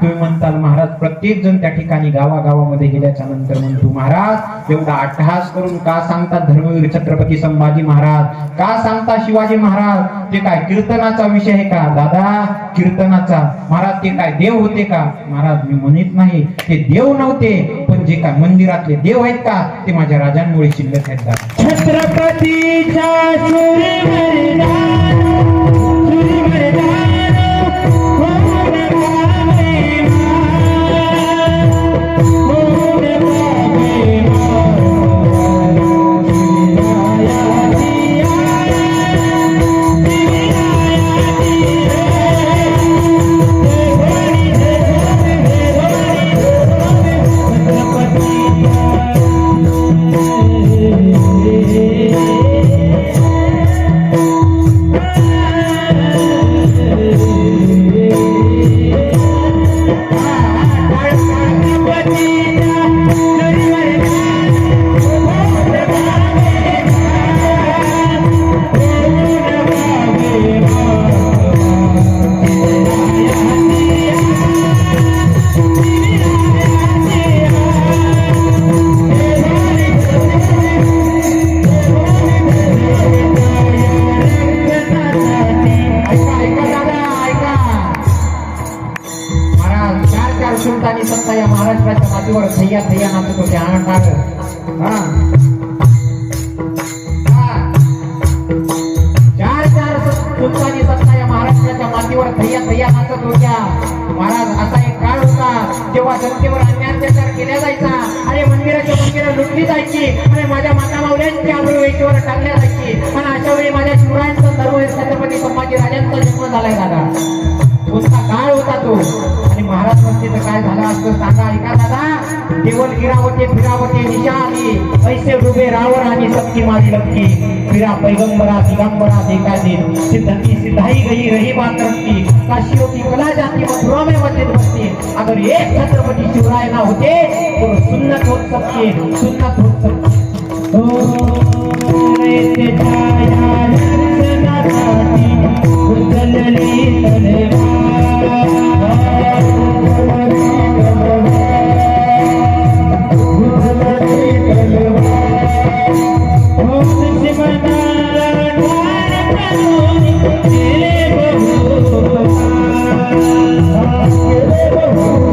तुम्ही म्हणताल महाराज प्रत्येक जण त्या ठिकाणी गावागावामध्ये गेल्याच्यानंतर म्हणतो महाराज एवढा अट्टहास करून का सांगता धर्मवीर छत्रपती संभाजी महाराज? का सांगता शिवाजी महाराज? ते काय कीर्तनाचा विषय आहे का? दादा कीर्तनाचा. महाराज ते काय देव होते का? महाराज मी म्हणत नाही. ते देव नव्हते पण जे काय मंदिरातले देव आहेत का ते माझ्या राजांमुळे शिल्लक आहेत. दादा. छत्रपतीच्या चार सुलतानी सत्ता या महाराष्ट्राच्या मातीवर थैया थैया नाचत होते आनंदात हा. चार चार सत्ता या महाराष्ट्राच्या मातीवर थैया थैया नाचत होत्या महाराज असा एक काळ होता जेव्हा जनतेवर अन्याचार केल्या केला जायचा आणि मंदिराच्या मंदिरं लुटली जायची आणि माझ्या माता मावल्यांची आबरू टाकल्या जायची. पण अशा वेळी माझ्या शिवरायांचा सर्व छत्रपती संभाजी राजांचा जन्म झालाय दादा. म्हणते असं सांगा ऐका दादा देवल गिरावते फिरावते निशा आली ऐसे डुबे रावण आणि सबकी माझी लपकी. फिरा पैगंबरा दिगंबरा देखा दिन सिद्धती सिद्धाई गई रही बात रखती काशी होती कला जाती मथुरा में मस्जिद बसती. अगर एक छत्रपती शिवराय ना होते तो सुन्नत होत सबकी सुन्नत होत सबकी Thank you.